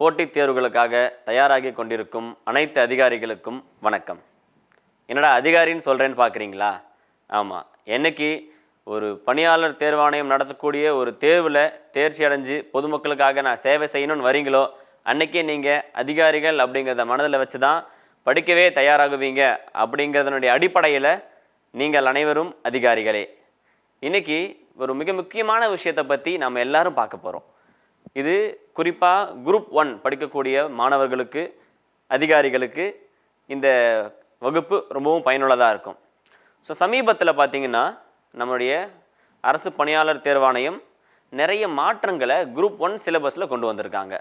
போட்டித் தேர்வுகளுக்காக தயாராகி கொண்டிருக்கும் அனைத்து அதிகாரிகளுக்கும் வணக்கம். என்னடா அதிகாரின்னு சொல்கிறேன்னு பார்க்குறீங்களா ஆமாம் என்னைக்கு ஒரு பணியாளர் தேர்வாணையம் நடத்தக்கூடிய ஒரு தேர்வில் தேர்ச்சி அடைஞ்சு பொதுமக்களுக்காக நான் சேவை செய்யணும்னு வரீங்களோ அன்னைக்கே நீங்கள் அதிகாரிகள் அப்படிங்கிறத மனதில் வச்சு தான் படிக்கவே தயாராகுவீங்க அப்படிங்கிறதனுடைய அடிப்படையில் நீங்கள் அனைவரும் அதிகாரிகளே. இன்னைக்கு ஒரு மிக முக்கியமான விஷயத்தை பற்றி நம்ம எல்லாரும் பார்க்க போகிறோம் இது குறிப்பாக குரூப் ஒன் படிக்கக்கூடிய மாணவர்களுக்கு அதிகாரிகளுக்கு இந்த வகுப்பு ரொம்பவும் பயனுள்ளதாக இருக்கும். ஸோ சமீபத்தில் பார்த்தீங்கன்னா நம்முடைய அரசு பணியாளர் தேர்வாணையம் நிறைய மாற்றங்களை குரூப் ஒன் சிலபஸில் கொண்டு வந்திருக்காங்க.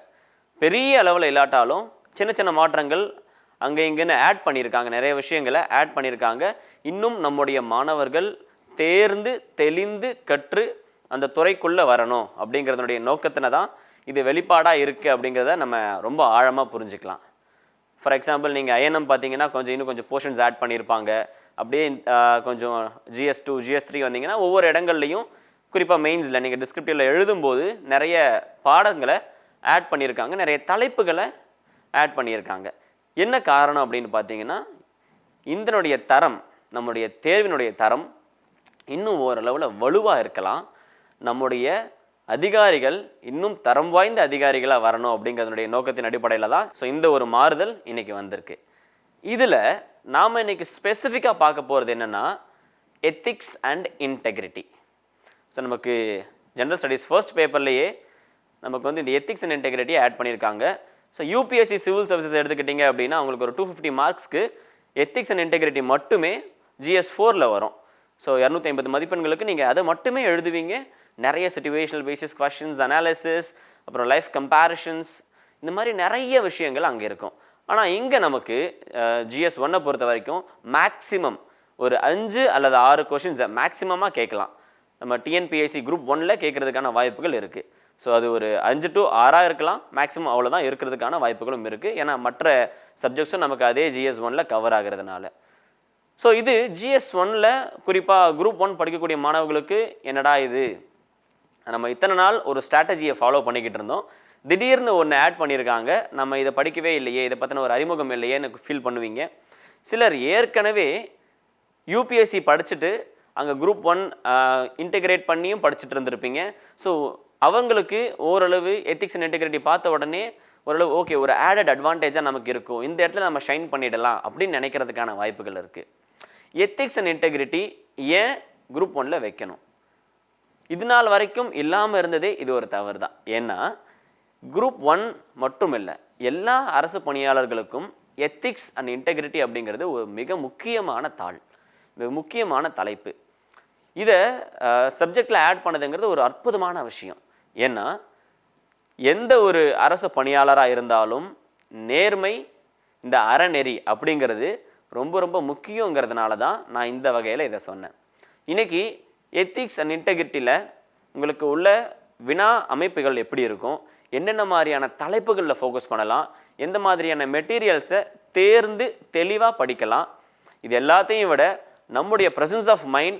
பெரிய அளவில் இல்லாட்டாலும் சின்ன சின்ன மாற்றங்கள் அங்கே இங்கேன்னு ஆட் பண்ணியிருக்காங்க. நிறைய விஷயங்களை ஆட் பண்ணியிருக்காங்க. இன்னும் நம்முடைய மாணவர்கள் தேர்ந்து தெளிந்து கற்று அந்த துறைக்குள்ளே வரணும் அப்படிங்கிறதுனுடைய நோக்கத்தின தான் இது வெளிப்பாடாக இருக்குது அப்படிங்கிறத நம்ம ரொம்ப ஆழமாக புரிஞ்சுக்கலாம். ஃபார் எக்ஸாம்பிள் நீங்கள் ஐஎன்எம் பார்த்தீங்கன்னா கொஞ்சம் இன்னும் கொஞ்சம் போர்ஷன்ஸ் ஆட் பண்ணியிருப்பாங்க. அப்படியே கொஞ்சம் ஜிஎஸ் டூ ஜிஎஸ் த்ரீ வந்தீங்கன்னா ஒவ்வொரு இடங்கள்லையும் குறிப்பாக மெயின்ஸில் நீங்கள் டிஸ்கிரிப்டிவில் எழுதும்போது நிறைய பாடங்களை ஆட் பண்ணியிருக்காங்க. நிறைய தலைப்புகளை ஆட் பண்ணியிருக்காங்க. என்ன காரணம் அப்படின்னு பார்த்தீங்கன்னா இதனுடைய தரம் நம்முடைய தேர்வினுடைய தரம் இன்னும் ஓரளவில் வலுவாக இருக்கலாம். நம்முடைய அதிகாரிகள் இன்னும் தரம் வாய்ந்த அதிகாரிகளாக வரணும் அப்படிங்கிறதுனுடைய நோக்கத்தின் அடிப்படையில் தான் ஸோ இந்த ஒரு மாறுதல் இன்றைக்கி வந்திருக்கு. இதில் நாம் இன்றைக்கி ஸ்பெசிஃபிக்காக பார்க்க போகிறது என்னென்னா எத்திக்ஸ் அண்ட் இன்டெகிரிட்டி ஸோ நமக்கு ஜென்ரல் ஸ்டடீஸ் ஃபர்ஸ்ட் பேப்பர்லேயே நமக்கு வந்து இந்த எத்திக்ஸ் அண்ட் இன்டெகிரிட்டியை ஆட் பண்ணியிருக்காங்க. ஸோ யூபிஎஸ்சி சிவில் சர்வீசஸ் எடுத்துக்கிட்டிங்க அப்படின்னா உங்களுக்கு ஒரு டூ ஃபிஃப்டி மார்க்ஸ்க்கு எத்திக்ஸ் அண்ட் இன்டெகிரிட்டி மட்டுமே ஜிஎஸ் ஃபோரில் வரும். ஸோ இரநூத்தி ஐம்பது மதிப்பெண்களுக்கு நீங்கள் அதை மட்டுமே எழுதுவீங்க. நிறைய சிச்சுவேஷனல் பேசிஸ் கொஷின்ஸ் அனாலிசிஸ் அப்புறம் லைஃப் கம்பேரிஷன்ஸ் இந்த மாதிரி நிறைய விஷயங்கள் அங்கே இருக்கும். ஆனால் இங்கே நமக்கு ஜிஎஸ் ஒன்னை பொறுத்த வரைக்கும் மேக்ஸிமம் ஒரு அஞ்சு அல்லது ஆறு கொஷின்ஸை மேக்ஸிமமாக கேட்கலாம். நம்ம டிஎன்பிஎஸ்சி குரூப் ஒனில் கேட்குறதுக்கான வாய்ப்புகள் இருக்குது ஸோ அது ஒரு அஞ்சு டு ஆறாக இருக்கலாம். மேக்ஸிமம் அவ்வளோதான் இருக்கிறதுக்கான வாய்ப்புகளும் இருக்குது ஏன்னா மற்ற சப்ஜெக்ட்ஸும் நமக்கு அதே ஜிஎஸ் ஒனில் கவர் ஆகிறதுனால. ஸோ இது ஜிஎஸ் ஒனில் குறிப்பாக குரூப் ஒன் படிக்கக்கூடிய மாணவர்களுக்கு என்னடா இது? நம்ம இத்தனை நாள் ஒரு ஸ்ட்ராட்டஜியை ஃபாலோ பண்ணிக்கிட்டு இருந்தோம். திடீர்னு ஒன்று ஆட் பண்ணியிருக்காங்க நம்ம இதை படிக்கவே இல்லையே இதை பற்றின ஒரு அறிமுகம் இல்லையே எனக்கு ஃபீல் பண்ணுவீங்க. சிலர் ஏற்கனவே யூபிஎஸ்சி படிச்சுட்டு அங்கே குரூப் ஒன் இன்டெகிரேட் பண்ணியும் படிச்சுட்டு இருந்திருப்பீங்க. ஸோ அவங்களுக்கு ஓரளவு எத்திக்ஸ் அண்ட் இன்டெகிரிட்டி பார்த்த உடனே ஓரளவு ஓகே ஒரு ஆடட் அட்வான்டேஜாக நமக்கு இருக்கும். இந்த இடத்துல நம்ம ஷைன் பண்ணிடலாம் அப்படின்னு நினைக்கிறதுக்கான வாய்ப்புகள் இருக்குது எத்திக்ஸ் அண்ட் இன்டெகிரிட்டி ஏன் குரூப் ஒனில் வைக்கணும்? இது நாள் வரைக்கும் இல்லாமல் இருந்ததே இது ஒரு தவறு தான் ஏன்னா குரூப் ஒன் மட்டும் இல்லை எல்லா அரசு பணியாளர்களுக்கும் எத்திக்ஸ் அண்ட் இன்டெகிரிட்டி அப்படிங்கிறது ஒரு மிக முக்கியமான தாள் மிக முக்கியமான தலைப்பு. இதை சப்ஜெக்டில் ஆட் பண்ணதுங்கிறது ஒரு அற்புதமான விஷயம். ஏன்னா எந்த ஒரு அரசு பணியாளராக இருந்தாலும் நேர்மை இந்த அறநெறி அப்படிங்கிறது ரொம்ப ரொம்ப முக்கியங்கிறதுனால தான் நான் இந்த வகையில் இதை சொன்னேன். இன்றைக்கி எத்திக்ஸ் அண்ட் இன்டெகிரிட்டியில் உங்களுக்கு உள்ள வினா அமைப்புகள் எப்படி இருக்கும்? என்னென்ன மாதிரியான தலைப்புகளில் ஃபோக்கஸ் பண்ணலாம்? எந்த மாதிரியான மெட்டீரியல்ஸை தேர்ந்து தெளிவாக படிக்கலாம்? இது எல்லாத்தையும் விட நம்முடைய ப்ரெசன்ஸ் ஆஃப் மைண்ட்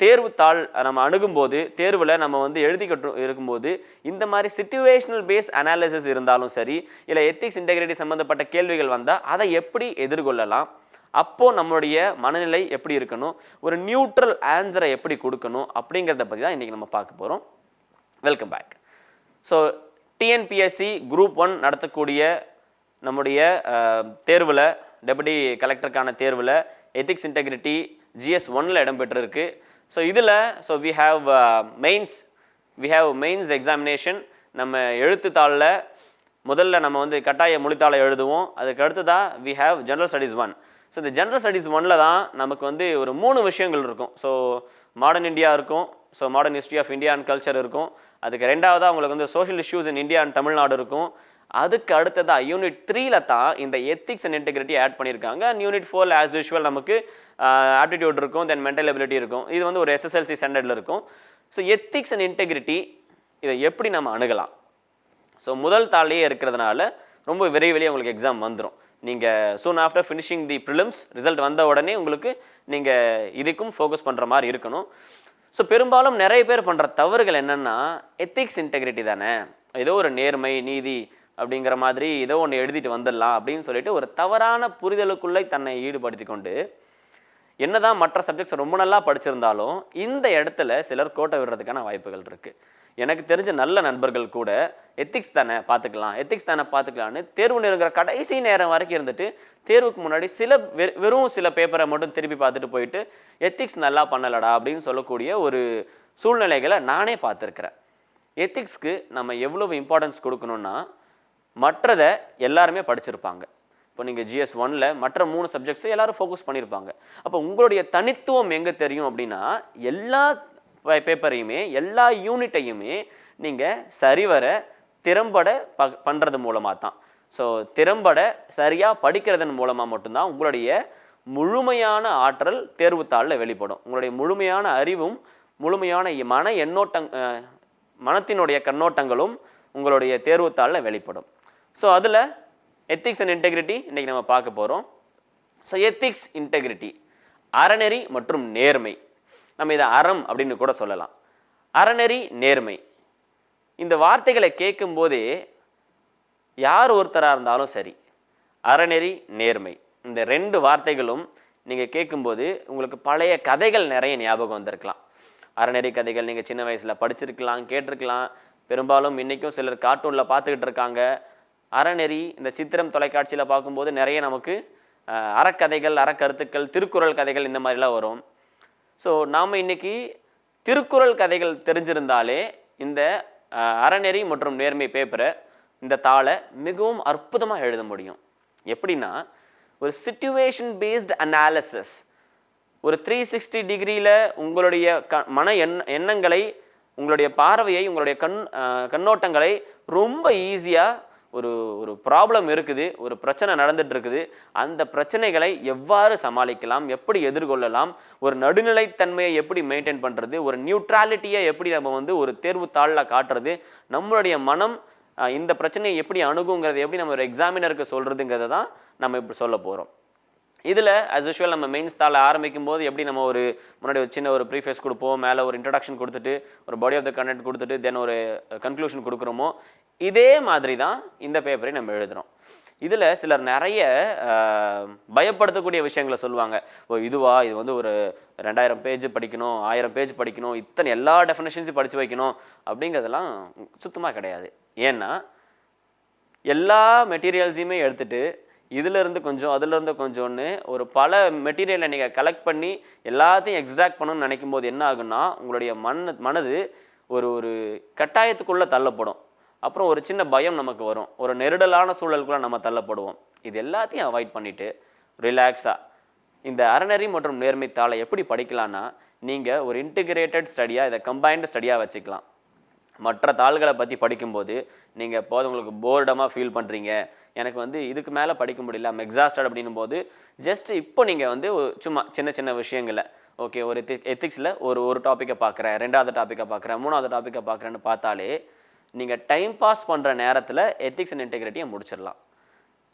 தேர்வு தாள் நம்ம அணுகும்போது தேர்வில் நம்ம வந்து எழுதிக்கிட்டு இருக்கும்போது இந்த மாதிரி சிச்சுவேஷனல் பேஸ் அனாலிசிஸ் இருந்தாலும் சரி இல்லை எத்திக்ஸ் இன்டெகிரிட்டி சம்மந்தப்பட்ட கேள்விகள் வந்தால் அதை எப்படி எதிர்கொள்ளலாம்? அப்போது நம்மளுடைய மனநிலை எப்படி இருக்கணும்? ஒரு நியூட்ரல் ஆன்சரை எப்படி கொடுக்கணும்? அப்படிங்கிறத பற்றி தான் இன்றைக்கி நம்ம பார்க்க போகிறோம் welcome back so TNPSC group one நடத்தக்கூடிய நம்முடைய தேர்வில் டெபுட்டி கலெக்டருக்கான தேர்வில் எத்திக்ஸ் இன்டெகிரிட்டி ஜிஎஸ் ஒன்னில் இடம்பெற்றிருக்கு. ஸோ இதில் so we have mains we have mains examination நம்ம எழுத்துத்தாளில் முதல்ல நம்ம வந்து கட்டாய மொழித்தாளை எழுதுவோம். அதுக்கு அடுத்ததாக we have general studies one so இந்த ஜென்ரல் ஸ்டடீஸ் ஒன்னில் தான் நமக்கு வந்து ஒரு மூணு விஷயங்கள் இருக்கும். ஸோ மாடர்ன் இந்தியா இருக்கும். So modern history of India and culture இருக்கும். அதுக்கு ரெண்டாவதாக உங்களுக்கு வந்து social issues in India and Tamil Nadu இருக்கும். அதுக்கு அடுத்ததாக யூனிட் த்ரீல தான் இந்த எத்திக்ஸ் அண்ட் இன்டெகிரிட்டி ஆட் பண்ணியிருக்காங்க. And unit four as usual நமக்கு ஆப்டிடியூட் இருக்கும் தென் மென்டல் எபிலிட்டி இருக்கும். இது வந்து ஒரு எஸ்எஸ்எல்சி ஸ்டாண்டர்டில் இருக்கும். ஸோ எத்திக்ஸ் அண்ட் இன்டெகிரிட்டி இதை எப்படி நம்ம அணுகலாம்? ஸோ முதல் தாள்லேயே இருக்கிறதுனால ரொம்ப விரைவிலேயே உங்களுக்கு எக்ஸாம் வந்துடும் நீங்கள் soon after finishing the prelims result வந்த உடனே உங்களுக்கு நீங்கள் இதுக்கும் ஃபோக்கஸ் பண்ணுற மாதிரி இருக்கணும். ஸோ பெரும்பாலும் நிறைய பேர் பண்ணுற தவறுகள் என்னென்னா எத்திக்ஸ் இன்டெகிரிட்டி தானே. ஏதோ ஒரு நேர்மை நீதி அப்படிங்கிற மாதிரி ஏதோ ஒன்று எழுதிட்டு வந்துடலாம் அப்படின்னு சொல்லிட்டு ஒரு தவறான புரிதலுக்குள்ளே தன்னை ஈடுபடுத்தி கொண்டு என்னதான் மற்ற சப்ஜெக்ட்ஸ் ரொம்ப நல்லா படிச்சிருந்தாலும் இந்த இடத்துல சிலர் கோட்டை விடுறதுக்கான வாய்ப்புகள் இருக்குது எனக்கு தெரிஞ்ச நல்ல நண்பர்கள் கூட எத்திக்ஸ் தானே பார்த்துக்கலாம் எத்திக்ஸ் தானே பார்த்துக்கலான்னு தேர்வு நெருங்குற கடைசி நேரம் வரைக்கும் இருந்துட்டு தேர்வுக்கு முன்னாடி சில வெ- வெறும் சில பேப்பரை மட்டும் திருப்பி பார்த்துட்டு போயிட்டு எத்திக்ஸ் நல்லா பண்ணலடா அப்படின்னு சொல்லக்கூடிய ஒரு சூழ்நிலைகளை நானே பார்த்துருக்குறேன். எத்திக்ஸ்க்கு நம்ம எவ்வளவு இம்பார்ட்டன்ஸ் கொடுக்கணும்னா மற்றதை எல்லாருமே படிச்சிருப்பாங்க. இப்போ நீங்கள் ஜிஎஸ் ஒன்ல மற்ற மூணு சப்ஜெக்ட்ஸை எல்லாரும் ஃபோக்கஸ் பண்ணியிருப்பாங்க அப்போ உங்களுடைய தனித்துவம் எங்கே தெரியும் அப்படின்னா எல்லா பேப்பரையுமே எல்லா யூனிட்டையுமே நீங்கள் சரிவர திறம்பட ப பண்ணுறது மூலமாக தான் ஸோ திறம்பட சரியாக படிக்கிறதன் மூலமாக மட்டும்தான் உங்களுடைய முழுமையான ஆற்றல் தேர்வுத்தாளில் வெளிப்படும். உங்களுடைய முழுமையான அறிவும் முழுமையான மன எண்ணோட்டங் மனத்தினுடைய கண்ணோட்டங்களும் உங்களுடைய தேர்வுத்தாளில் வெளிப்படும். ஸோ அதில் எத்திக்ஸ் அண்ட் இன்டெகிரிட்டி இன்றைக்கி நம்ம பார்க்க போகிறோம் ஸோ எத்திக்ஸ் இன்டெகிரிட்டி அறநெறி மற்றும் நேர்மை. நம்ம இதை அறம் அப்படின்னு கூட சொல்லலாம். அறநெறி நேர்மை. இந்த வார்த்தைகளை கேட்கும்போதே யார் ஒருத்தராக இருந்தாலும் சரி அறநெறி நேர்மை. இந்த ரெண்டு வார்த்தைகளும் நீங்கள் கேட்கும்போது உங்களுக்கு பழைய கதைகள் நிறைய ஞாபகம் வந்திருக்கலாம். அறநெறி கதைகள் நீங்கள் சின்ன வயசில் படிச்சிருக்கலாம் கேட்டிருக்கலாம். பெரும்பாலும் இன்றைக்கும் சிலர் கார்ட்டூனில் பார்த்துக்கிட்டு இருக்காங்க. அறநெறி இந்த சித்திரம் தொலைக்காட்சியில் பார்க்கும்போது நிறைய நமக்கு அறக்கதைகள் அறக்கருத்துக்கள் திருக்குறள் கதைகள் இந்த மாதிரிலாம் வரும். ஸோ நாம் இன்றைக்கி திருக்குறள் கதைகள் தெரிஞ்சிருந்தாலே இந்த அறநெறி மற்றும் நேர்மை பேப்பரை இந்த தாளை மிகவும் அற்புதமாக எழுத முடியும். எப்படின்னா ஒரு சிச்சுவேஷன் பேஸ்டு அனாலிசிஸ் ஒரு த்ரீ சிக்ஸ்டி டிகிரியில் உங்களுடைய க மன எண் எண்ணங்களை உங்களுடைய பார்வையை உங்களுடைய கண் கண்ணோட்டங்களை ரொம்ப ஈஸியாக ஒரு ஒரு ப்ராப்ளம் இருக்குது ஒரு பிரச்சனை நடந்துட்டு இருக்குது அந்த பிரச்சனைகளை எவ்வாறு சமாளிக்கலாம் எப்படி எதிர்கொள்ளலாம் ஒரு நடுநிலைத்தன்மையை எப்படி மெயின்டைன் பண்ணுறது ஒரு நியூட்ராலிட்டியை எப்படி நம்ம வந்து ஒரு தேர்வு தாளில் காட்டுறது நம்மளுடைய மனம் இந்த பிரச்சனையை எப்படி அணுகுங்கிறத எப்படி நம்ம ஒரு எக்ஸாமினருக்கு சொல்கிறதுங்கிறத தான் நம்ம இப்படி சொல்ல போகிறோம் இதில் அஸ் யூஷுவல் நம்ம மெயின்ஸ் தாள ஆரம்பிக்கும் போது எப்படி நம்ம ஒரு முன்னாடி ஒரு சின்ன ஒரு ப்ரீஃபேஸ் கொடுப்போம் மேலே ஒரு இன்ட்ரடக்ஷன் கொடுத்துட்டு ஒரு பாடி ஆஃப் த கண்டென்ட் கொடுத்துட்டு தென் ஒரு uh, கன்க்ளூஷன் கொடுக்குறோமோ இதே மாதிரி தான் இந்த பேப்பரை நம்ம எழுதுகிறோம் இதில் சிலர் நிறைய uh, பயப்படுத்தக்கூடிய விஷயங்களை சொல்லுவாங்க. ஓ இதுவா? இது வந்து ஒரு ரெண்டாயிரம் பேஜ் படிக்கணும் ஆயிரம் பேஜ் படிக்கணும் இத்தனை எல்லா டெஃபினேஷன்ஸையும் படித்து வைக்கணும் அப்படிங்கிறதெல்லாம் சுத்தமாக கிடையாது. ஏன்னா எல்லா மெட்டீரியல்ஸையுமே எடுத்துகிட்டு இதுலேருந்து கொஞ்சம் அதுலேருந்து கொஞ்சம்னு ஒரு பல மெட்டீரியலை நீங்கள் கலெக்ட் பண்ணி எல்லாத்தையும் எக்ஸ்ட்ராக்ட் பண்ணணும்னு நினைக்கும் போது என்ன ஆகுன்னா உங்களுடைய மன மனது ஒரு ஒரு கட்டாயத்துக்குள்ளே தள்ளப்படும். அப்புறம் ஒரு சின்ன பயம் நமக்கு வரும். ஒரு நெருடலான சூழலுக்குள்ள நம்ம தள்ளப்படுவோம். இது எல்லாத்தையும் அவாய்ட் பண்ணிவிட்டு ரிலாக்ஸாக இந்த அறநெறி மற்றும் நேர்மை தாளை எப்படி படிக்கலான்னா நீங்கள் ஒரு இன்டிகிரேட்டட் ஸ்டடியாக இதை கம்பைன்டு ஸ்டடியாக வச்சுக்கலாம். மற்ற தாள்களை பற்றி படிக்கும்போது நீங்கள் போது உங்களுக்கு போர்டமாக ஃபீல் பண்ணுறீங்க எனக்கு வந்து இதுக்கு மேலே படிக்க முடியல I'm அப்படின்னும் போது ஜஸ்ட் இப்போ நீங்கள் வந்து சும்மா சின்ன சின்ன விஷயங்களை ஓகே ஒரு எத்திக்ஸில் ஒரு ஒரு டாப்பிக்கை பார்க்குறேன் ரெண்டாவது டாப்பிக்கை பார்க்குறேன் மூணாவது டாப்பிக்கை பார்க்குறேன்னு பார்த்தாலே நீங்கள் டைம் பாஸ் பண்ணுற நேரத்தில் எத்திக்ஸ் அண்ட் இன்டெகிரிட்டியை முடிச்சிடலாம்.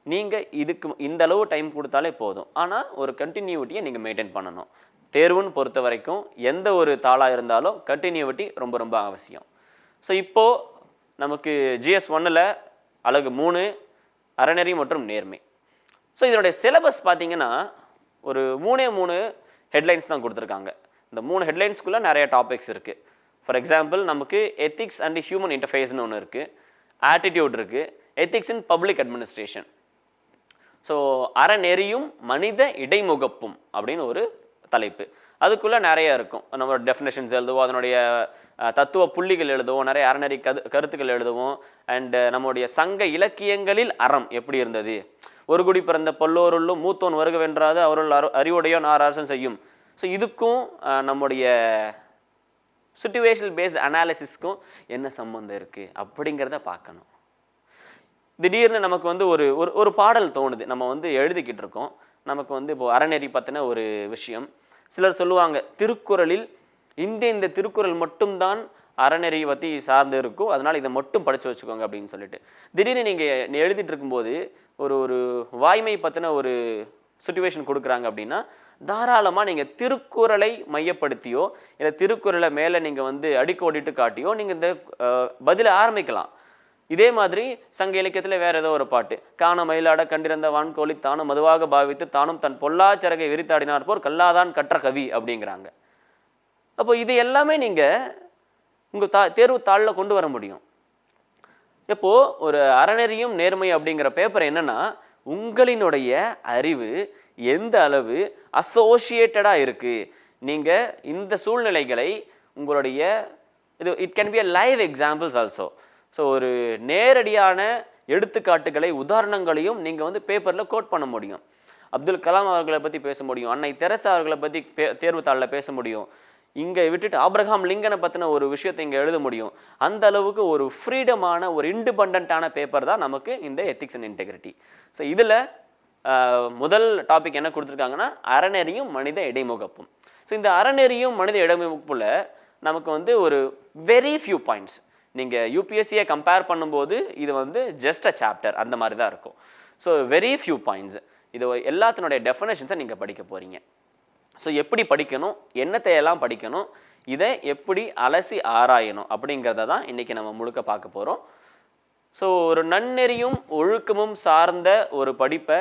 நீங்கள் இதுக்கு இந்த அளவு டைம் கொடுத்தாலே போதும். ஆனால் ஒரு கண்டினியூட்டியை நீங்கள் மெயின்டைன் பண்ணணும். தேர்வுன்னு பொறுத்த வரைக்கும் எந்த ஒரு தாளாக இருந்தாலும் கண்டினியூட்டி ரொம்ப ரொம்ப அவசியம். ஸோ இப்போது நமக்கு ஜிஎஸ் ஒன்னில் அழகு மூணு அறநெறி மற்றும் நேர்மை. ஸோ இதனுடைய சிலபஸ் பார்த்திங்கன்னா ஒரு மூணே மூணு ஹெட்லைன்ஸ் தான் கொடுத்துருக்காங்க. இந்த மூணு ஹெட்லைன்ஸ்குள்ளே நிறைய டாபிக்ஸ் இருக்குது ஃபார் எக்ஸாம்பிள் நமக்கு எத்திக்ஸ் அண்ட் ஹியூமன் இன்டர்ஃபேஸ்னு ஒன்று இருக்குது ஆட்டிடியூட் இருக்குது ethics in public administration so அறநெறியும் மனித இடைமுகப்பும் அப்படின்னு ஒரு தலைப்பு. அதுக்குள்ளே நிறைய இருக்கும். நம்ம டெஃபினேஷன்ஸ் எழுதுவோம் அதனுடைய தத்துவ புள்ளிகள் எழுதுவோம் நிறைய அறநெறி கது கருத்துக்கள் எழுதுவோம். அண்டு நம்முடைய சங்க இலக்கியங்களில் அறம் எப்படி இருந்தது? ஒரு குடி பிறந்த பல்லோருள்ளும் மூத்தோன் வருக வென்றாது அவருள் அரு அறிவுடையோ நாராசம் செய்யும். ஸோ இதுக்கும் நம்முடைய சுச்சுவேஷனல் பேஸ்ட் அனாலிசிஸ்க்கும் என்ன சம்மந்தம் இருக்குது அப்படிங்கிறத பார்க்கணும். திடீர்னு நமக்கு வந்து ஒரு ஒரு ஒரு பாடல் தோணுது. நம்ம வந்து எழுதிக்கிட்டு இருக்கோம். நமக்கு வந்து இப்போது அறநெறி பற்றின ஒரு விஷயம். சிலர் சொல்லுவாங்க திருக்குறளில் இந்த இந்த திருக்குறள் மட்டும்தான் அறநெறி பற்றி சார்ந்து இருக்கும். அதனால் இதை மட்டும் படித்து வச்சுக்கோங்க அப்படின்னு சொல்லிட்டு. திடீர்னு நீங்கள் எழுதிட்டு இருக்கும்போது ஒரு ஒரு வாய்மை பற்றின ஒரு சுச்சுவேஷன் கொடுக்குறாங்க அப்படின்னா தாராளமாக நீங்கள் திருக்குறளை மையப்படுத்தியோ இல்லை திருக்குறளை மேலே நீங்கள் வந்து அடிக்கோடிட்டு காட்டியோ நீங்கள் இந்த அஹ், பதிலை ஆரம்பிக்கலாம். இதே மாதிரி சங்க இலக்கியத்தில் வேறு ஏதோ ஒரு பாட்டு. காண மயிலாட கண்டிருந்த வான்கோழி தானும் மதுவாக பாவித்து தானும் தன் பொல்லாச்சரகை விரித்தாடினார் போர் கல்லாதான் கற்ற கவி அப்படிங்கிறாங்க. அப்போ இது எல்லாமே நீங்கள் உங்கள் தா தேர்வு தாளில் கொண்டு வர முடியும். இப்போது ஒரு அறநெறியும் நேர்மை அப்படிங்கிற பேப்பர் என்னன்னா உங்களினுடைய அறிவு எந்த அளவு அசோசியேட்டடாக இருக்குது நீங்கள் இந்த சூழ்நிலைகளை உங்களுடைய இது it can be a live examples also so ஒரு நேரடியான எடுத்துக்காட்டுகளை உதாரணங்களையும் நீங்கள் வந்து பேப்பரில் கோட் பண்ண முடியும். அப்துல் கலாம் அவர்களை பற்றி பேச முடியும் அன்னை தெரசா அவர்களை பற்றி பே தேர்வுத்தாளில் பேச முடியும். இங்கே விட்டுட்டு ஆப்ரஹாம் லிங்கனை பற்றின ஒரு விஷயத்தை இங்கே எழுத முடியும். அந்த அளவுக்கு ஒரு ஃப்ரீடமான ஒரு இண்டிபெண்ட்டான பேப்பர் தான் நமக்கு இந்த எத்திக்ஸ் அண்ட் இன்டெகிரிட்டி ஸோ இதில் முதல் டாபிக் என்ன கொடுத்துருக்காங்கன்னா அறநெறியும் மனித இடைமுகப்பும். ஸோ இந்த அறநெறியும் மனித இடைமுகப்பில் நமக்கு வந்து ஒரு வெரி ஃபியூ பாயிண்ட்ஸ் நீங்கள் யூபிஎஸ்சியை கம்பேர் பண்ணும்போது இது வந்து ஜஸ்ட் அ சாப்டர் அந்த மாதிரி தான் இருக்கும். ஸோ வெரி ஃபியூ பாயிண்ட்ஸ் இது எல்லாத்தினுடைய டெஃபினேஷன்ஸை நீங்கள் படிக்க போகிறீங்க ஸோ எப்படி படிக்கணும் என்னத்தை எல்லாம் படிக்கணும் இதை எப்படி அலசி ஆராயணும் அப்படிங்கிறத தான் இன்றைக்கி நம்ம முழுக்க பார்க்க போகிறோம் ஸோ ஒரு நன்னெறியும் ஒழுக்கமும் சார்ந்த ஒரு படிப்பை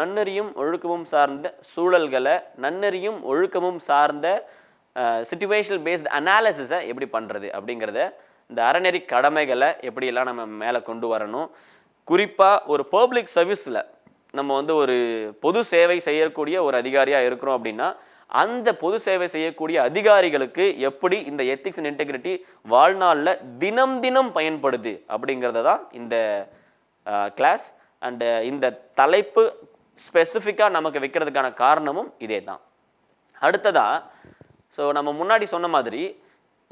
நன்னெறியும் ஒழுக்கமும் சார்ந்த சூழல்களை நன்னெறியும் ஒழுக்கமும் சார்ந்த சுச்சுவேஷனல் பேஸ்ட் அனாலிசிஸை எப்படி பண்ணுறது அப்படிங்கிறத இந்த அறநெறி கடமைகளை எப்படியெல்லாம் நம்ம மேலே கொண்டு வரணும்? குறிப்பாக ஒரு பப்ளிக் சர்வீஸில் நம்ம வந்து ஒரு பொது சேவை செய்யக்கூடிய ஒரு அதிகாரியாக இருக்கிறோம் அப்படின்னா அந்த பொது சேவை செய்யக்கூடிய அதிகாரிகளுக்கு எப்படி இந்த எத்திக்ஸ் அண்ட் இன்டெகிரிட்டி வாழ்நாளில் தினம் தினம் பயன்படுது அப்படிங்கிறத தான் இந்த கிளாஸ் அண்டு இந்த தலைப்பு ஸ்பெசிஃபிக்காக நமக்கு வைக்கிறதுக்கான காரணமும் இதே தான் அடுத்ததாக ஸோ நம்ம முன்னாடி சொன்ன மாதிரி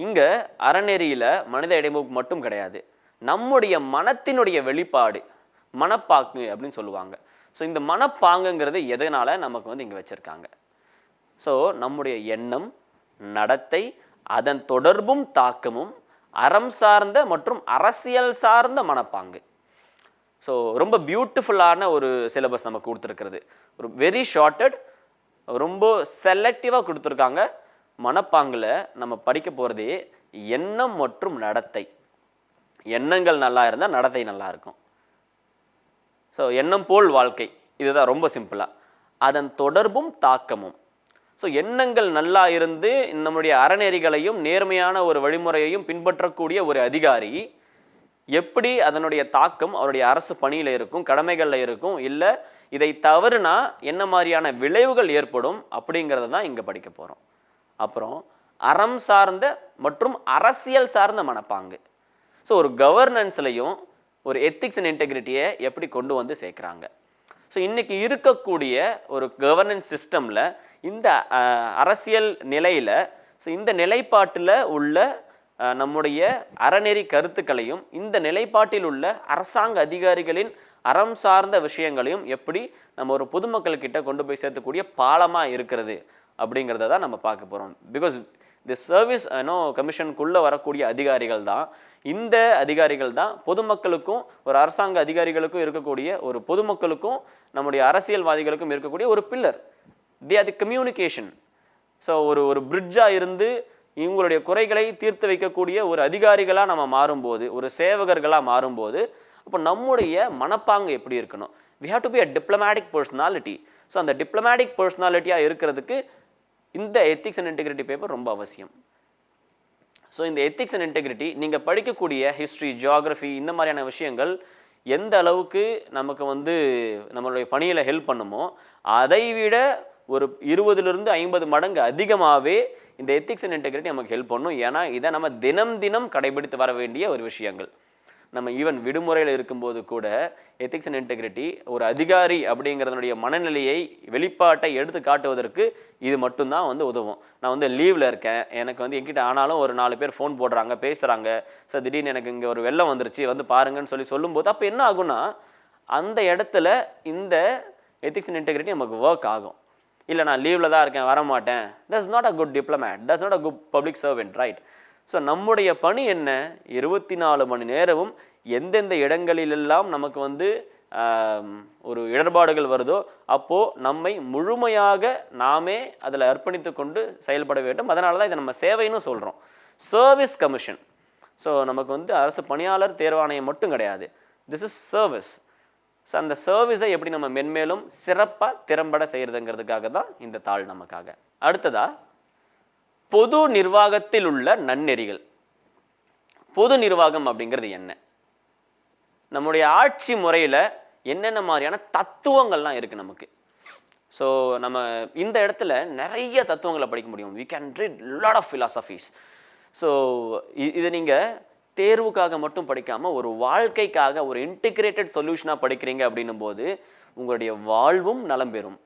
இங்கே அறநெறியில் மனித இடைமுகம் மட்டும் கிடையாது. நம்முடைய மனத்தினுடைய வெளிப்பாடு மனப்பாங்கு அப்படின்னு சொல்லுவாங்க. ஸோ இந்த மனப்பாங்குங்கிறது எதனால் நமக்கு வந்து இங்கே வச்சுருக்காங்க? ஸோ நம்முடைய எண்ணம் நடத்தை அதன் தொடர்பும் தாக்கமும் அறம் சார்ந்த மற்றும் அரசியல் சார்ந்த மனப்பாங்கு. ஸோ ரொம்ப பியூட்டிஃபுல்லான ஒரு சிலபஸ் நமக்கு கொடுத்துருக்கிறது. ஒரு வெரி ஷார்ட்டட் ரொம்ப செலக்டிவாக கொடுத்துருக்காங்க. மனப்பாங்கில் நம்ம படிக்க போகிறதே எண்ணம் மற்றும் நடத்தை. எண்ணங்கள் நல்லா இருந்தால் நடத்தை நல்லா இருக்கும். ஸோ எண்ணம் போல் வாழ்க்கை. இதுதான் ரொம்ப சிம்பிளாக அதன் தொடர்பும் தாக்கமும். ஸோ எண்ணங்கள் நல்லா இருந்து நம்முடைய அறநெறிகளையும் நேர்மையான ஒரு வழிமுறையையும் பின்பற்றக்கூடிய ஒரு அதிகாரி எப்படி அதனுடைய தாக்கம் அவருடைய அரசு பணியில் இருக்கும் கடமைகளில் இருக்கும் இல்லை இதை தவறுனா என்ன மாதிரியான விளைவுகள் ஏற்படும் அப்படிங்கிறத தான் இங்கே படிக்க போகிறோம் அப்புறம் அறம் சார்ந்த மற்றும் அரசியல் சார்ந்த மனப்பாங்கு. ஸோ ஒரு கவர்னன்ஸ்லையும் ஒரு எத்திக்ஸ் அண்ட் இன்டெகிரிட்டியை எப்படி கொண்டு வந்து சேர்க்குறாங்க. ஸோ இன்றைக்கி இருக்கக்கூடிய ஒரு கவர்னன்ஸ் சிஸ்டமில் இந்த அரசியல் நிலையில் ஸோ இந்த நிலைப்பாட்டில் உள்ள நம்முடைய அறநெறி கருத்துக்களையும் இந்த நிலைப்பாட்டில் உள்ள அரசாங்க அதிகாரிகளின் அறம் சார்ந்த விஷயங்களையும் எப்படி நம்ம ஒரு பொதுமக்கள் கிட்ட கொண்டு போய் சேர்த்துக்கூடிய பாலமாக இருக்கிறது அப்படிங்கிறத தான் நம்ம பார்க்க போகிறோம் பிகாஸ் தி சர்வீஸ் நோ கமிஷனுக்குள்ளே வரக்கூடிய அதிகாரிகள் தான் இந்த அதிகாரிகள் தான் பொதுமக்களுக்கும் ஒரு அரசாங்க அதிகாரிகளுக்கும் இருக்கக்கூடிய ஒரு பொதுமக்களுக்கும் நம்முடைய அரசியல்வாதிகளுக்கும் இருக்கக்கூடிய ஒரு பில்லர் தி அது கம்யூனிகேஷன் ஸோ ஒரு ஒரு பிரிட்ஜாக இருந்து இவங்களுடைய குறைகளை தீர்த்து வைக்கக்கூடிய ஒரு அதிகாரிகளாக நம்ம மாறும்போது ஒரு சேவகர்களாக மாறும்போது அப்போ நம்முடைய மனப்பாங்கு எப்படி இருக்கணும்? We have to be a diplomatic personality so அந்த டிப்ளமேட்டிக் பர்சனாலிட்டியாக இருக்கிறதுக்கு இந்த எத்திக்ஸ் அண்ட் இன்டெகிரிட்டி பேப்பர் ரொம்ப அவசியம். ஸோ இந்த எத்திக்ஸ் அண்ட் இன்டெகிரிட்டி நீங்கள் படிக்கக்கூடிய ஹிஸ்ட்ரி ஜியாகிரஃபி இந்த மாதிரியான விஷயங்கள் எந்த அளவுக்கு நமக்கு வந்து நம்மளுடைய பணியில் ஹெல்ப் பண்ணுமோ அதை விட ஒரு இருபதுலேருந்து ஐம்பது மடங்கு அதிகமாகவே இந்த எத்திக்ஸ் அண்ட் இன்டெகிரிட்டி நமக்கு ஹெல்ப் பண்ணும். ஏன்னா இதை நம்ம தினம் தினம் கடைபிடித்து வர வேண்டிய ஒரு விஷயங்கள். நம்ம ஈவன் விடுமுறையில் இருக்கும்போது கூட எத்திக்ஸ் அண்ட் இன்டெகிரிட்டி ஒரு அதிகாரி அப்படிங்கிறதனுடைய மனநிலையை வெளிப்பாட்டை எடுத்து காட்டுவதற்கு இது மட்டும்தான் வந்து உதவும். நான் வந்து லீவில் இருக்கேன். எனக்கு வந்து என்கிட்ட ஆனாலும் ஒரு நாலு பேர் ஃபோன் போடுறாங்க பேசுகிறாங்க சார் திடீர்னு எனக்கு இங்கே ஒரு வெள்ளம் வந்துருச்சு வந்து பாருங்கன்னு சொல்லி சொல்லும்போது அப்போ என்ன ஆகும்னா அந்த இடத்துல இந்த எத்திக்ஸ் அண்ட் இன்டெகிரிட்டி நமக்கு ஒர்க் ஆகும். இல்லை நான் லீவில் தான் இருக்கேன் வரமாட்டேன். That's not a good diplomat that's not a good public servant right so நம்முடைய பணி என்ன? இருபத்தி நாலு மணி நேரமும் எந்தெந்த இடங்களிலெல்லாம் நமக்கு வந்து ஒரு இடர்பாடுகள் வருதோ அப்போது நம்மை முழுமையாக நாமே அதில் அர்ப்பணித்து கொண்டு செயல்பட வேண்டும். அதனால தான் இதை நம்ம சேவைன்னு சொல்கிறோம் சர்வீஸ் கமிஷன் ஸோ நமக்கு வந்து அரசு பணியாளர் தேர்வாணையம் மட்டும் கிடையாது. திஸ் இஸ் சர்வீஸ் ஸோ அந்த சர்வீஸை எப்படி நம்ம மென்மேலும் சிறப்பாக திறம்பட செய்கிறதுங்கிறதுக்காக தான் இந்த தாள் நமக்காக. அடுத்ததாக பொது நிர்வாகத்தில் உள்ள நன்னெறிகள். பொது நிர்வாகம் அப்படிங்கிறது என்ன? நம்முடைய ஆட்சி முறையில் என்னென்ன மாதிரியான தத்துவங்கள்லாம் இருக்குது நமக்கு? ஸோ நம்ம இந்த இடத்துல நிறைய தத்துவங்களை படிக்க முடியும். We can read lot of philosophies. So இதை நீங்கள் தேர்வுக்காக மட்டும் படிக்காமல் ஒரு வாழ்க்கைக்காக ஒரு இன்டிகிரேட்டட் சொல்யூஷனாக படிக்கிறீங்க அப்படின்னும் போது உங்களுடைய வாழ்வும் நலம் பெறும்.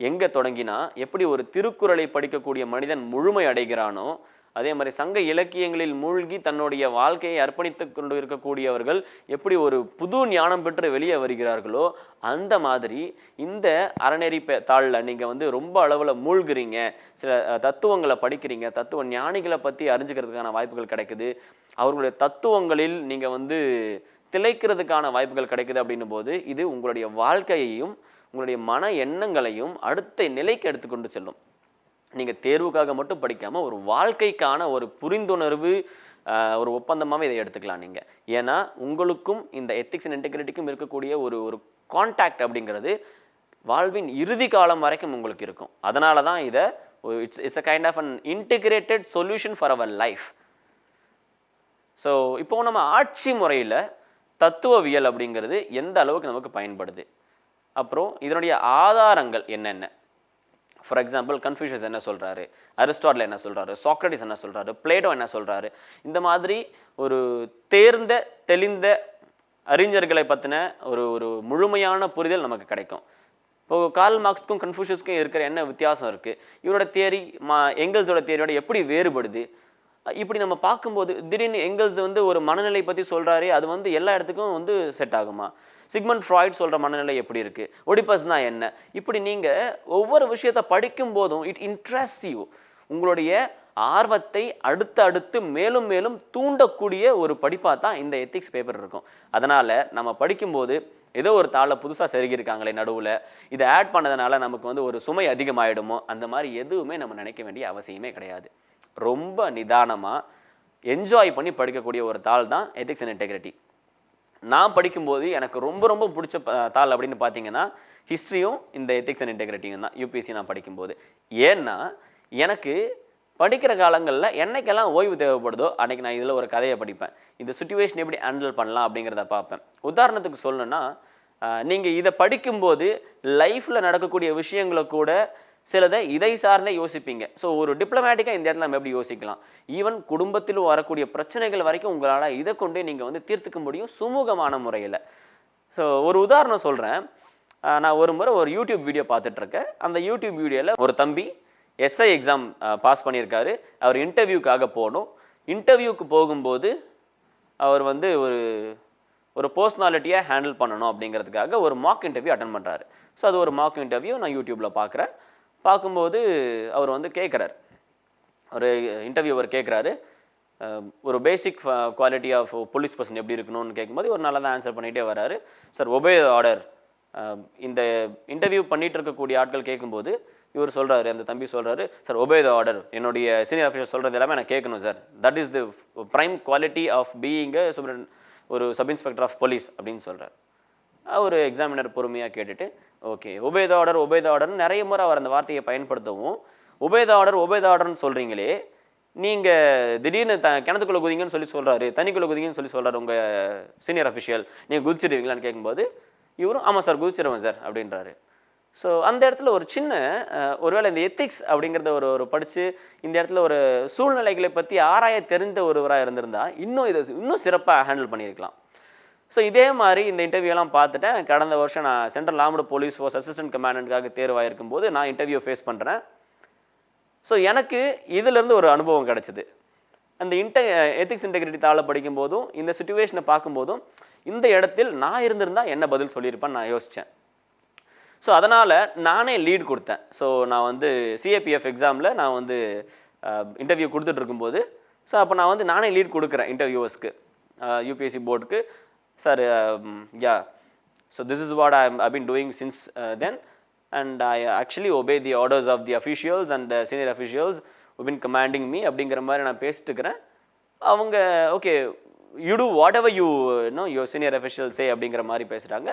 எங்கே தொடங்கினா எப்படி ஒரு திருக்குறளை படிக்கக்கூடிய மனிதன் முழுமை அடைகிறானோ அதே மாதிரி சங்க இலக்கியங்களில் மூழ்கி தன்னுடைய வாழ்க்கையை அர்ப்பணித்து கொண்டு இருக்கக்கூடியவர்கள் எப்படி ஒரு புது ஞானம் பெற்று வெளியே வருகிறார்களோ அந்த மாதிரி இந்த அறநெறி தாளில் நீங்கள் வந்து ரொம்ப அளவில் மூழ்கிறீங்க. சில தத்துவங்களை படிக்கிறீங்க. தத்துவ ஞானிகளை பற்றி அறிஞ்சுக்கிறதுக்கான வாய்ப்புகள் கிடைக்குது. அவர்களுடைய தத்துவங்களில் நீங்கள் வந்து திளைக்கிறதுக்கான வாய்ப்புகள் கிடைக்குது அப்படின்னும் போது இது உங்களுடைய வாழ்க்கையையும் உங்களுடைய மன எண்ணங்களையும் அடுத்த நிலைக்கு எடுத்துக்கொண்டு செல்லும். நீங்கள் தேர்வுக்காக மட்டும் படிக்காமல் ஒரு வாழ்க்கைக்கான ஒரு புரிந்துணர்வு ஒரு ஒப்பந்தமாகவே இதை எடுத்துக்கலாம் நீங்கள் ஏன்னா உங்களுக்கும் இந்த எத்திக்ஸ் அண்ட் இன்டெகிரிட்டிக்கும் இருக்கக்கூடிய ஒரு ஒரு கான்டாக்ட் அப்படிங்கிறது வாழ்வின் இறுதி காலம் வரைக்கும் உங்களுக்கு இருக்கும். அதனால தான் இதை it's it's a kind of an integrated solution for our life so இப்போ நம்ம ஆட்சி முறையில் தத்துவவியல் அப்படிங்கிறது எந்த அளவுக்கு நமக்கு பயன்படுது? அப்புறம் இதனுடைய ஆதாரங்கள் என்னென்ன? ஃபார் எக்ஸாம்பிள் கன்ஃபியூஷஸ் என்ன சொல்கிறாரு அரிஸ்டாட்டில் என்ன சொல்கிறாரு சாக்ரட்டிஸ் என்ன சொல்கிறாரு பிளேட்டோ என்ன சொல்கிறாரு இந்த மாதிரி ஒரு தேர்ந்த தெளிந்த அறிஞர்களை பற்றின ஒரு ஒரு முழுமையான புரிதல் நமக்கு கிடைக்கும். இப்போது கார்ல் மார்க்ஸ்க்கும் கன்ஃபியூஷஸ்க்கும் இருக்கிற என்ன வித்தியாசம் இருக்குது இவரோட தேரி மா எங்கல்ஸோட தேரியோட எப்படி வேறுபடுது? இப்படி நம்ம பார்க்கும்போது திடீர்னு எங்கல்ஸ் வந்து ஒரு மனநிலை பற்றி சொல்கிறாரு அது வந்து எல்லா இடத்துக்கும் வந்து செட் ஆகுமா? சிக்மண்ட் ஃப்ராய்ட் சொல்கிற மனநிலை எப்படி இருக்குது ஒடிபஸ்னா என்ன? இப்படி நீங்கள் ஒவ்வொரு விஷயத்தை படிக்கும் போதும் இட் இன்ட்ரெஸ்ட் யூ உங்களுடைய ஆர்வத்தை அடுத்து அடுத்து மேலும் மேலும் தூண்டக்கூடிய ஒரு படிப்பாக தான் இந்த எத்திக்ஸ் பேப்பர் இருக்கும். அதனால் நம்ம படிக்கும்போது ஏதோ ஒரு தாளை புதுசாக செருகியிருக்காங்களே நடுவில். இதை ஆட் பண்ணதுனால நமக்கு வந்து ஒரு சுமை அதிகமாகிடுமோ அந்த மாதிரி எதுவுமே நம்ம நினைக்க வேண்டிய அவசியமே கிடையாது. ரொம்ப நிதானமாக என்ஜாய் பண்ணி படிக்கக்கூடிய ஒரு தாள் தான் எத்திக்ஸ் அண்ட் இன்டெகிரிட்டி நான் படிக்கும்போது எனக்கு ரொம்ப ரொம்ப பிடிச்ச ப- தாள் அப்படின்னு பார்த்தீங்கன்னா ஹிஸ்ட்ரியும் இந்த எத்திக்ஸ் அண்ட் இன்டெகிரிட்டியும் தான். யூபிஎஸ்சி நான் படிக்கும்போது. ஏன்னா எனக்கு படிக்கிற காலங்களில் என்னைக்கெல்லாம் ஓய்வு தேவைப்படுதோ அன்னைக்கு நான் இதில் ஒரு கதையை படிப்பேன். இந்த சுச்சுவேஷன் எப்படி ஹேண்டில் பண்ணலாம் அப்படிங்கிறத பார்ப்பேன். உதாரணத்துக்கு சொல்லணுன்னா நீங்கள் இதை படிக்கும்போது லைஃப்பில் நடக்கக்கூடிய விஷயங்களை கூட சிலதை இதை சார்ந்தே யோசிப்பீங்க. ஸோ ஒரு டிப்ளமேட்டிக்காக இந்த இடத்துல நம்ம எப்படி யோசிக்கலாம்? ஈவன் குடும்பத்திலும் வரக்கூடிய பிரச்சனைகள் வரைக்கும் உங்களால் இதை கொண்டே நீங்கள் வந்து தீர்த்துக்க முடியும் சுமூகமான முறையில். ஸோ ஒரு உதாரணம் சொல்கிறேன் நான் ஒரு முறை ஒரு யூடியூப் வீடியோ பார்த்துட்ருக்கேன். அந்த யூடியூப் வீடியோவில் ஒரு தம்பி எஸ்ஐ எக்ஸாம் பாஸ் பண்ணியிருக்காரு. அவர் இன்டர்வியூக்காக போகணும் இன்டர்வியூக்கு போகும்போது அவர் வந்து ஒரு ஒரு பர்சனாலிட்டியாக ஹேண்டில் பண்ணணும் அப்படிங்கிறதுக்காக ஒரு மாக் இன்டர்வியூ அட்டன் பண்ணுறாரு ஸோ அது ஒரு மாக் இன்டர்வியூ நான் யூடியூப்பில் பார்க்குறேன். பார்க்கும்போது அவர் வந்து கேட்குறாரு. ஒரு இன்டர்வியூவர் கேட்குறாரு. ஒரு basic quality of police person எப்படி இருக்கணும்னு கேட்கும்போது ஒரு நல்லா தான் ஆன்சர் பண்ணிகிட்டே வராரு. சார் ஒபே ஆர்டர் இந்த இன்டர்வியூ பண்ணிட்டு இருக்கக்கூடிய ஆட்கள் கேட்கும்போது இவர் சொல்கிறாரு அந்த தம்பி சொல்கிறாரு சார் ஒபே த ஆர்டர் என்னுடைய சீனியர் ஆஃபீஸர் சொல்கிறது எல்லாமே நான் கேட்கணும் sir that is the prime quality of being சூப்பரன் ஒரு சப் இன்ஸ்பெக்டர் ஆஃப் போலீஸ் அப்படின்னு சொல்கிறார் அவர் எக்ஸாமினர் பொறுமையாக கேட்டுட்டு ஓகே உபேத ஆர்டர் உபேத ஆர்டர்னு நிறைய முறை அவர் அந்த வார்த்தையை பயன்படுத்தவும் உபேத ஆர்டர் உபேத ஆர்டர்னு சொல்கிறீங்களே நீங்கள் திடீர்னு த கிணத்துக்குள்ளே குதிங்கன்னு சொல்லி சொல்கிறாரு தண்ணிக்குள்ளே குதிங்கன்னு சொல்லி சொல்கிறாரு உங்கள் சீனியர் அஃபிஷியல் நீங்கள் குதிச்சிருவீங்களான்னு கேட்கும்போது இவரும் ஆமாம் சார் குதிச்சிருவேன் சார் அப்படின்றாரு. ஸோ அந்த இடத்துல ஒரு சின்ன ஒருவேளை இந்த எத்திக்ஸ் அப்படிங்கிறத ஒரு ஒரு படித்து இந்த இடத்துல ஒரு சூழ்நிலைகளை பற்றி ஆராய தெரிந்த ஒருவராக இருந்திருந்தால் இன்னும் இதை இன்னும் சிறப்பாக ஹேண்டில் பண்ணியிருக்கலாம். ஸோ இதே மாதிரி இந்த இன்டர்வியூலாம் பார்த்துட்டேன். கடந்த வருஷம் நான் central armed police force assistant கமாண்டன்ட்காக தேர்வாயிருக்கும் போது நான் இன்டர்வியூ ஃபேஸ் பண்ணுறேன் ஸோ எனக்கு இதிலேருந்து ஒரு அனுபவம் கிடச்சிது. அந்த இன்டர் எத்திக்ஸ் இன்டெகிரிட்டி தாளை படிக்கும்போதும் இந்த சுச்சுவேஷனை பார்க்கும்போதும் இந்த இடத்தில் நான் இருந்திருந்தால் என்ன பதில் சொல்லியிருப்பேன்னு நான் யோசித்தேன் ஸோ அதனால் நானே லீட் கொடுத்தேன். ஸோ நான் வந்து சிஏபிஎஃப் எக்ஸாமில் நான் வந்து இன்டர்வியூ கொடுத்துட்ருக்கும்போது ஸோ அப்போ நான் வந்து நானே லீட் கொடுக்குறேன் இன்டர்வியூவர்ஸ்க்கு யூபிஎஸ்சி போர்டுக்கு sir yeah so this is what I I been doing since then and I actually obey the orders of the officials and senior officials உபின் commanding me அப்படிங்கிற மாதிரி நான் பேசிட்டு இருக்கிறேன் அவங்க okay you do whatever you know your senior official say அப்படிங்கிற மாதிரி பேசுகிறாங்க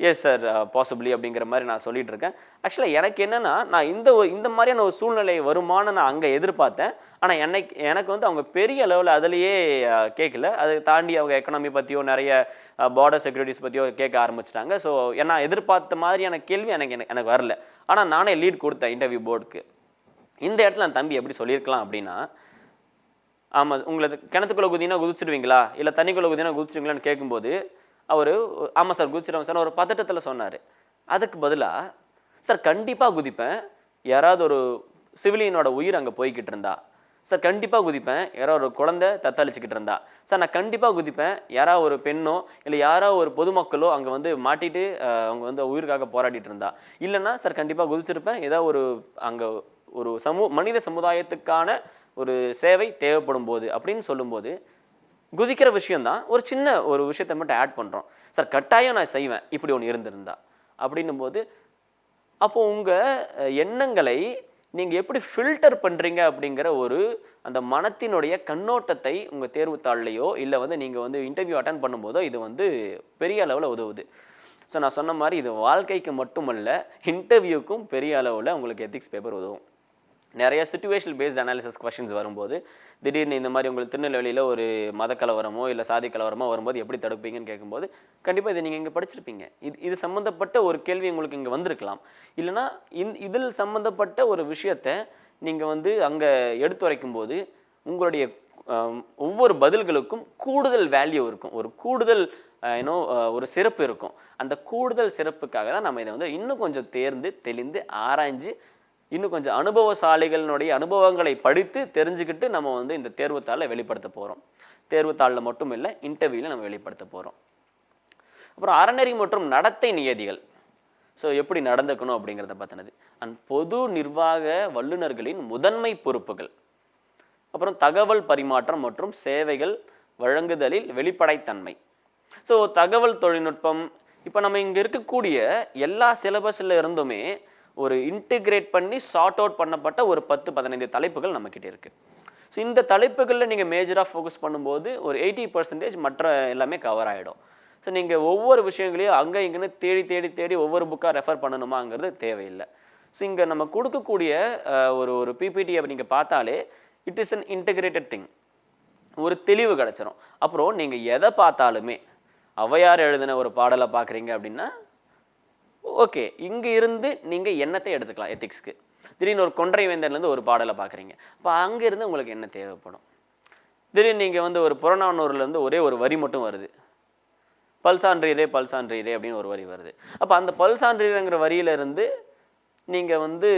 yes sir possibly அப்படிங்கிற மாதிரி நான் சொல்லிட்டு இருக்கேன் ஆக்சுவலாக எனக்கு என்னென்னா நான் இந்த ஒரு இந்த மாதிரியான ஒரு சூழ்நிலை வருமானு நான் அங்கே எதிர்பார்த்தேன். ஆனால் எனக்கு எனக்கு வந்து அவங்க பெரிய லெவலில் அதுலேயே கேட்கல அதை தாண்டி அவங்க எக்கனாமி பற்றியோ நிறைய பார்டர் செக்யூரிட்டிஸ் பற்றியோ கேட்க ஆரம்பிச்சிட்டாங்க. ஸோ நான் எதிர்பார்த்த மாதிரியான கேள்வி எனக்கு எனக்கு- எனக்கு வரல. ஆனால் நானே லீட் கொடுத்தேன் இன்டர்வியூ போர்டுக்கு இந்த இடத்துல அந்த தம்பி எப்படி சொல்லியிருக்கலாம் அப்படின்னா ஆமாம் உங்களை கிணத்துக்குள்ளே குதினா குதிச்சிடுவீங்களா? இல்லை தண்ணிக்குள்ளே குதினா குதிச்சிடுவீங்களான்னு கேட்கும்போது அவர் ஆமாம் சார் குதிச்சிடுவேன் சார் ஒரு பதட்டத்தில் சொன்னார். அதுக்கு பதிலாக சார் கண்டிப்பாக குதிப்பேன். யாராவது ஒரு சிவிலியனோட உயிர் அங்கே போய்கிட்டு இருந்தா. சார் கண்டிப்பாக குதிப்பேன். யாரோ ஒரு குழந்தை தத்தளிச்சுக்கிட்டு இருந்தா. சார் நான் கண்டிப்பாக குதிப்பேன். யாரோ ஒரு பெண்ணோ இல்லை யாரோ ஒரு பொதுமக்களோ அங்கே வந்து மாட்டிட்டு அவங்க வந்து உயிருக்காக போராடிட்டு இருந்தா. இல்லைன்னா சார் கண்டிப்பாக குதிச்சிருப்பேன். ஏதோ ஒரு அங்கே ஒரு சமூ மனித சமுதாயத்துக்கான ஒரு சேவை தேவைப்படும் போது அப்படின்னு சொல்லும்போது குதிக்கிற விஷயந்தான் ஒரு சின்ன ஒரு விஷயத்தை மட்டும் ஆட் பண்ணுறோம் சார் கட்டாயம் நான் செய்வேன். இப்படி ஒன்று இருந்திருந்தா. அப்படின்னும் போது அப்போது உங்கள் எண்ணங்களை நீங்கள் எப்படி ஃபில்டர் பண்ணுறீங்க அப்படிங்கிற ஒரு அந்த மனத்தினுடைய கண்ணோட்டத்தை உங்கள் தேர்வுத்தாள்லையோ இல்லை வந்து நீங்கள் வந்து இன்டர்வியூ அட்டன் பண்ணும்போதோ இது வந்து பெரிய அளவில் உதவுது. ஸோ நான் சொன்ன மாதிரி இது வாழ்க்கைக்கு மட்டுமல்ல இன்டர்வியூக்கும் பெரிய அளவில் உங்களுக்கு எத்திக்ஸ் பேப்பர் உதவும். நிறைய சுச்சுவேஷனல் பேஸ்ட் அனாலிசிஸ் கொஷின்ஸ் வரும்போது திடீர்னு இந்த மாதிரி உங்களுக்கு திருநெல்வேலியில் ஒரு மத கலவரமோ இல்லை சாதி கலவரமோ வரும்போது எப்படி தடுப்பீங்கன்னு கேட்கும்போது கண்டிப்பாக இதை நீங்கள் இங்கே படிச்சிருப்பீங்க. இது இது சம்மந்தப்பட்ட ஒரு கேள்வி உங்களுக்கு இங்கே வந்திருக்கலாம். இல்லைனா இந் இதில் சம்மந்தப்பட்ட ஒரு விஷயத்தை நீங்கள் வந்து அங்கே எடுத்துரைக்கும் போது உங்களுடைய ஒவ்வொரு பதில்களுக்கும் கூடுதல் வேல்யூ இருக்கும். ஒரு கூடுதல் ஏன்னோ ஒரு சிறப்பு இருக்கும். அந்த கூடுதல் சிறப்புக்காக தான் நம்ம இதை வந்து இன்னும் கொஞ்சம் தேர்ந்து தெளிந்து ஆராய்ஞ்சு இன்னும் கொஞ்சம் அனுபவசாலிகளினுடைய அனுபவங்களை படித்து தெரிஞ்சுக்கிட்டு நம்ம வந்து இந்த தேர்வுத்தாளை வெளிப்படுத்த போகிறோம் தேர்வுத்தாளில் மட்டும் இல்லை இன்டர்வியூவில் நம்ம வெளிப்படுத்த போகிறோம் அப்புறம் அறநெறி மற்றும் நடத்தை நியதிகள். ஸோ எப்படி நடந்துக்கணும் அப்படிங்கிறத பற்றினது அண்ட் பொது நிர்வாக வல்லுநர்களின் முதன்மை பொறுப்புகள். அப்புறம் தகவல் பரிமாற்றம் மற்றும் சேவைகள் வழங்குதலில் வெளிப்படைத்தன்மை. ஸோ தகவல் தொழில்நுட்பம் இப்போ நம்ம இங்கே இருக்கக்கூடிய எல்லா சிலபஸில் இருந்துமே ஒரு இன்டிகிரேட் பண்ணி சார்ட் அவுட் பண்ணப்பட்ட ஒரு பத்து பதினைந்து தலைப்புகள் நம்மக்கிட்ட இருக்குது ஸோ இந்த தலைப்புகளில் நீங்கள் மேஜராக ஃபோக்கஸ் பண்ணும்போது ஒரு எயிட்டி பர்சன்டேஜ் மற்ற எல்லாமே கவர் ஆகிடும் ஸோ நீங்கள் ஒவ்வொரு விஷயங்களையும் அங்கே இங்கேன்னு தேடி தேடி தேடி ஒவ்வொரு புக்காக ரெஃபர் பண்ணணுமாங்கிறது தேவையில்லை. ஸோ இங்கே நம்ம கொடுக்கக்கூடிய ஒரு ஒரு பிபிடி அப்படி நீங்கள் பார்த்தாலே it is an integrated thing ஒரு தெளிவு கிடச்சிரும். அப்புறம் நீங்கள் எதை பார்த்தாலுமே அவையார் எழுதின ஒரு பாடலை பார்க்குறீங்க அப்படின்னா ஓகே இங்கே இருந்து நீங்கள் எண்ணத்தை எடுத்துக்கலாம் எத்திக்ஸ்க்கு திடீர்னு ஒரு கொன்றை வேந்தர்லேருந்து ஒரு பாடலை பார்க்குறீங்க. அப்போ அங்கேருந்து உங்களுக்கு என்ன தேவைப்படும்? திடீர்னு நீங்கள் வந்து ஒரு புறநானூர்லேருந்து ஒரே ஒரு வரி மட்டும் வருது. பல்சான்றீரே பல்சான்றீரே அப்படின்னு ஒரு வரி வருது. அப்போ அந்த பல்சான்றீரங்கிற வரியிலிருந்து நீங்கள் வந்து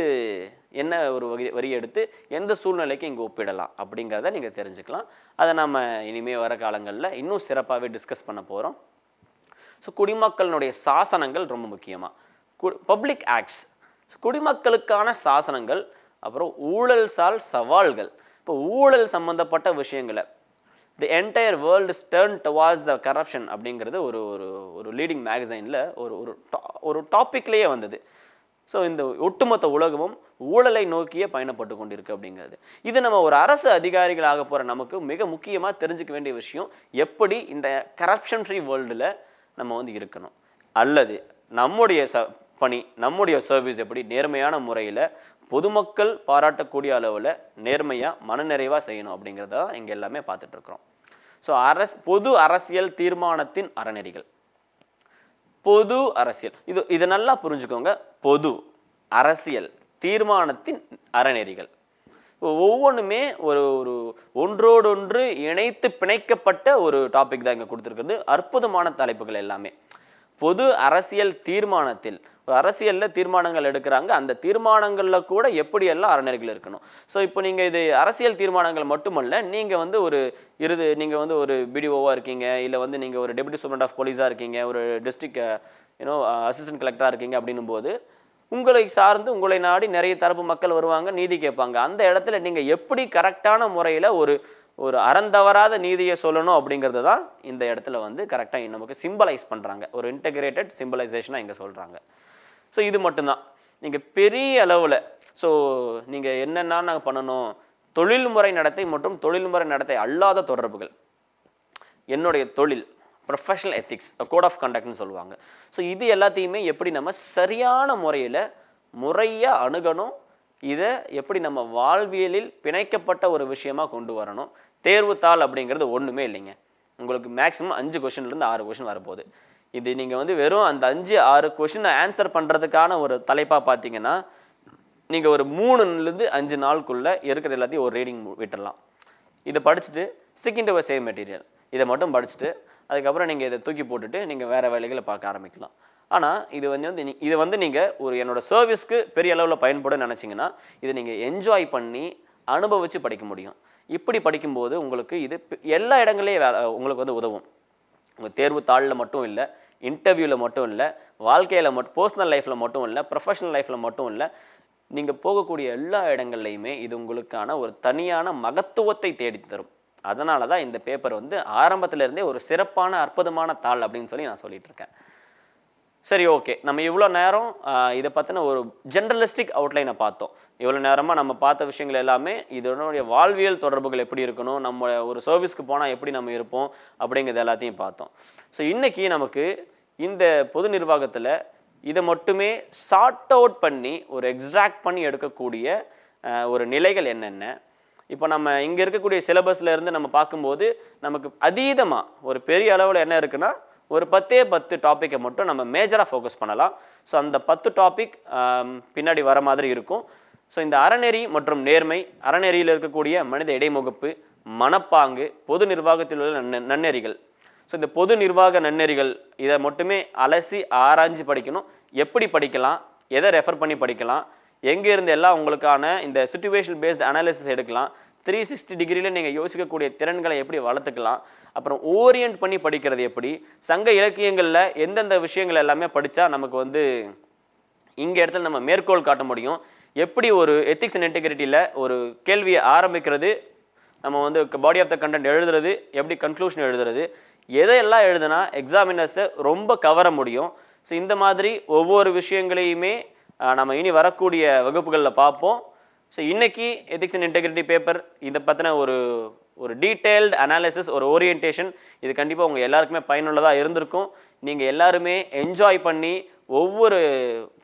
என்ன ஒரு வரி வரி எடுத்து எந்த சூழ்நிலைக்கு இங்கே ஒப்பிடலாம் அப்படிங்கிறத நீங்கள் தெரிஞ்சுக்கலாம். அதை நம்ம இனிமேல் வர காலங்களில் இன்னும் சிறப்பாகவே டிஸ்கஸ் பண்ண போகிறோம். ஸோ குடிமக்களினுடைய சாசனங்கள் ரொம்ப முக்கியமாக கு பப்ளிக் ஆக்ட்ஸ் குடிமக்களுக்கான சாசனங்கள் அப்புறம் ஊழல் சால் சவால்கள். இப்போ ஊழல் சம்மந்தப்பட்ட விஷயங்களை the entire world stern towards the corruption அப்படிங்கிறது ஒரு ஒரு ஒரு லீடிங் மேகசைனில் ஒரு ஒரு டா- ஒரு டாப்பிக்லேயே வந்தது. ஸோ இந்த ஒட்டுமொத்த உலகமும் ஊழலை நோக்கியே பயணப்பட்டு கொண்டிருக்கு அப்படிங்கிறது. இது நம்ம ஒரு அரசு அதிகாரிகளாக போகிற நமக்கு மிக முக்கியமாக தெரிஞ்சுக்க வேண்டிய விஷயம் எப்படி இந்த கரப்ஷன் ஃப்ரீ வேர்ல்டில் நம்ம வந்து இருக்கணும். அல்லது நம்முடைய ச பணி நம்முடைய சர்வீஸ் எப்படி நேர்மையான முறையில் பொதுமக்கள் பாராட்டக்கூடிய அளவில் நேர்மையாக மனநிறைவாக செய்யணும் அப்படிங்கிறத தான் இங்கே எல்லாமே பார்த்துட்ருக்குறோம். ஸோ அரசு பொது அரசியல் தீர்மானத்தின் அறநெறிகள். பொது அரசியல். இது இது நல்லா புரிஞ்சுக்கோங்க. பொது அரசியல் தீர்மானத்தின் அறநெறிகள். ஒவ்வொன்றுமே ஒரு ஒரு ஒன்றோடொன்று இணைத்து பிணைக்கப்பட்ட ஒரு டாபிக் தான் இங்கே கொடுத்துருக்குறது. அற்புதமான தலைப்புகள் எல்லாமே. பொது அரசியல் தீர்மானத்தில் அரசியலில் தீர்மானங்கள் எடுக்கிறாங்க. அந்த தீர்மானங்களில் கூட எப்படியெல்லாம் அறநெறிகள் இருக்கணும்? ஸோ இப்போ நீங்கள் இது அரசியல் தீர்மானங்கள் மட்டுமல்ல நீங்கள் வந்து ஒரு இருது நீங்கள் வந்து ஒரு பிடிஓவாக இருக்கீங்க. இல்லை வந்து நீங்கள் ஒரு டெபுட்டி சூப்ரண்ட் ஆஃப் போலீஸாக இருக்கீங்க. ஒரு டிஸ்ட்ரிக்ட் யூனோ அசிஸ்டன்ட் கலெக்டராக இருக்கீங்க அப்படின்னும் போது உங்களை சார்ந்து உங்களை நாடி நிறைய தரப்பு மக்கள் வருவாங்க நீதி கேட்பாங்க. அந்த இடத்துல நீங்கள் எப்படி கரெக்டான முறையில் ஒரு ஒரு அறந்தவராத நீதியை சொல்லணும் அப்படிங்கிறது தான் இந்த இடத்துல வந்து கரெக்டாக நமக்கு சிம்பலைஸ் பண்ணுறாங்க ஒரு இன்டகிரேட்டட் சிம்பலைசேஷனாக இங்கே சொல்கிறாங்க ஸோ இது மட்டும்தான். நீங்கள் பெரிய அளவில் ஸோ நீங்கள் என்னென்ன நாங்கள் பண்ணணும்? தொழில்முறை நடத்தை மற்றும் தொழில்முறை நடத்தை அல்லாத தொடர்புகள். என்னுடைய தொழில் ப்ரொஃபஷனல் எத்திக்ஸ் கோட் ஆஃப் கண்டக்ட்னு சொல்லுவாங்க. ஸோ இது எல்லாத்தையுமே எப்படி நம்ம சரியான முறையில் முறையாக அணுகணும் இதை எப்படி நம்ம வாழ்வியலில் பிணைக்கப்பட்ட ஒரு விஷயமாக கொண்டு வரணும் தேர்வுத்தாள் அப்படிங்கிறது ஒன்றுமே இல்லைங்க. உங்களுக்கு மேக்ஸிமம் அஞ்சு கொஷின்லேருந்து ஆறு கொஷின் வரப்போகுது. இது நீங்கள் வந்து வெறும் அந்த அஞ்சு ஆறு கொஷினை ஆன்சர் பண்ணுறதுக்கான ஒரு தலைப்பாக பார்த்தீங்கன்னா நீங்கள் ஒரு மூணுலேருந்து அஞ்சு நாளுக்குள்ளே இருக்கிற எல்லாத்தையும் ஒரு ரீடிங் விட்டுடலாம் இதை படிச்சுட்டு ஸ்டிக் டு சேம் மெட்டீரியல் இதை மட்டும் படிச்சுட்டு அதுக்கப்புறம் நீங்கள் இதை தூக்கி போட்டுட்டு நீங்கள் வேறு வேலைகளை பார்க்க ஆரம்பிக்கலாம். ஆனால் இது வந்து வந்து நீ- இது வந்து நீங்கள் ஒரு என்னோடய சர்வீஸ்க்கு பெரிய அளவில் பயன்படும் நினச்சிங்கன்னா இதை நீங்கள் என்ஜாய் பண்ணி அனுபவித்து படிக்க முடியும். இப்படி படிக்கும்போது உங்களுக்கு இது எல்லா இடங்களையும் வேலை உங்களுக்கு வந்து உதவும். உங்கள் தேர்வு தாளில் மட்டும் இல்லை இன்டர்வியூவில் மட்டும் இல்லை வாழ்க்கையில் மட்டும் பர்சனல் லைஃப்பில் மட்டும் இல்லை ப்ரொஃபஷனல் லைஃப்பில் மட்டும் இல்லை நீங்கள் போகக்கூடிய எல்லா இடங்கள்லையுமே இது உங்களுக்கான ஒரு தனியான மகத்துவத்தை தேடித்தரும். அதனால தான் இந்த பேப்பர் வந்து ஆரம்பத்திலேருந்தே ஒரு சிறப்பான அற்புதமான தாள் அப்படின்னு சொல்லி நான் சொல்லிட்டு இருக்கேன். சரி ஓகே நம்ம இவ்வளோ நேரம் இதை பற்றின ஒரு ஜென்ரலிஸ்டிக் அவுட்லைனை பார்த்தோம். இவ்வளோ நேரமாக நம்ம பார்த்த விஷயங்கள் எல்லாமே இதனுடைய வாழ்வியல் தொடர்புகள் எப்படி இருக்கணும் நம்ம ஒரு சர்வீஸ்க்கு போனால் எப்படி நம்ம இருப்போம் அப்படிங்கிறது எல்லாத்தையும் பார்த்தோம். ஸோ இன்றைக்கி நமக்கு இந்த பொது நிர்வாகத்தில் இதை மட்டுமே சார்ட் அவுட் பண்ணி ஒரு எக்ஸ்ட்ராக்ட் பண்ணி எடுக்கக்கூடிய ஒரு நிலைகள் என்னென்ன இப்போ நம்ம இங்கே இருக்கக்கூடிய சிலபஸ்ல இருந்து நம்ம பார்க்கும்போது நமக்கு அதீதமாக ஒரு பெரிய அளவில் என்ன இருக்குன்னா ஒரு பத்தே பத்து டாப்பிக்கை மட்டும் நம்ம மேஜராக ஃபோக்கஸ் பண்ணலாம். ஸோ அந்த பத்து டாபிக் பின்னாடி வர மாதிரி இருக்கும். ஸோ இந்த அறநெறி மற்றும் நேர்மை அறநெறியில் இருக்கக்கூடிய மனித இடைமுகப்பு மனப்பாங்கு பொது நிர்வாகத்தில் உள்ள நன் நன்னெறிகள். ஸோ இந்த பொது நிர்வாக நன்னெறிகள் இதை மட்டுமே அலசி ஆராய்ஞ்சு படிக்கணும். எப்படி படிக்கலாம் எதை ரெஃபர் பண்ணி படிக்கலாம் எங்கே இருந்து எல்லாம் உங்களுக்கான இந்த சுச்சுவேஷன் பேஸ்ட் அனாலிசிஸ் எடுக்கலாம். த்ரீ சிக்ஸ்டி டிகிரியில் நீங்கள் யோசிக்கக்கூடிய திறன்களை எப்படி வளர்த்துக்கலாம். அப்புறம் ஓரியன்ட் பண்ணி படிக்கிறது எப்படி. சங்க இலக்கியங்களில் எந்தெந்த விஷயங்கள் எல்லாமே படித்தா நமக்கு வந்து இங்கே இடத்துல நம்ம மேற்கோள் காட்ட முடியும். எப்படி ஒரு எத்திக்ஸ் அண்ட் இன்டெகிரிட்டியில் ஒரு கேள்வியை ஆரம்பிக்கிறது நம்ம வந்து பாடி ஆஃப் த கண்டென்ட் எழுதுறது எப்படி கன்க்ளூஷன் எழுதுறது எதையெல்லாம் எழுதுனா எக்ஸாமினர்ஸை ரொம்ப கவர முடியும். ஸோ இந்த மாதிரி ஒவ்வொரு விஷயங்களையுமே நம்ம இனி வரக்கூடிய வகுப்புகளில் பார்ப்போம். ஸோ இன்றைக்கி எத்திக்ஸ் அண்ட் இன்டெகிரிட்டி பேப்பர் இதை பற்றின ஒரு ஒரு டீட்டெயில்டு அனாலிசிஸ் ஒரு ஓரியன்டேஷன் இது கண்டிப்பாக உங்கள் எல்லாருக்குமே பயனுள்ளதாக இருந்திருக்கும். நீங்கள் எல்லாருமே என்ஜாய் பண்ணி ஒவ்வொரு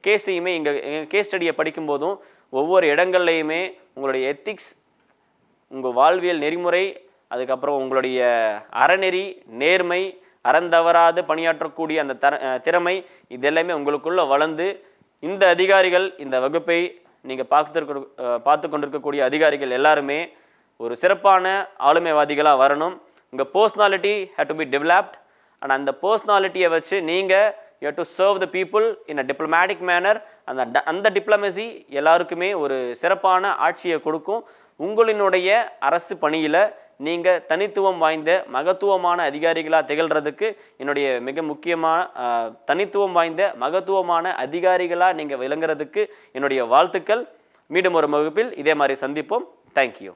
கேஸையுமே இங்கே கேஸ் ஸ்டடியை படிக்கும்போதும் ஒவ்வொரு இடங்கள்லையுமே உங்களுடைய எத்திக்ஸ் உங்கள் வாழ்வியல் நெறிமுறை அதுக்கப்புறம் உங்களுடைய அறநெறி நேர்மை அறந்தவராது பணியாற்றக்கூடிய அந்த தர திறமை இதெல்லாமே உங்களுக்குள்ளே வளர்ந்து இந்த அதிகாரிகள் இந்த வகுப்பை நீங்கள் பார்த்துருக்க பார்த்து கொண்டிருக்கக்கூடிய அதிகாரிகள் எல்லாருமே ஒரு சிறப்பான ஆளுமைவாதிகளாக வரணும். உங்கள் personality had to be developed and அந்த பர்சனாலிட்டியை வச்சு நீங்கள் you to serve the people in a diplomatic manner அந்த அந்த டிப்ளமசி எல்லாருக்குமே ஒரு சிறப்பான ஆட்சியை கொடுக்கும். உங்களினுடைய அரசு பணியில் நீங்கள் தனித்துவம் வாய்ந்த மகத்துவமான அதிகாரிகளாக திகழ்கிறதுக்கு என்னுடைய மிக முக்கியமான தனித்துவம் வாய்ந்த மகத்துவமான அதிகாரிகளாக நீங்கள் விளங்குறதுக்கு என்னுடைய வாழ்த்துக்கள். மீண்டும் ஒரு வகுப்பில் இதே மாதிரி சந்திப்போம். தேங்க்யூ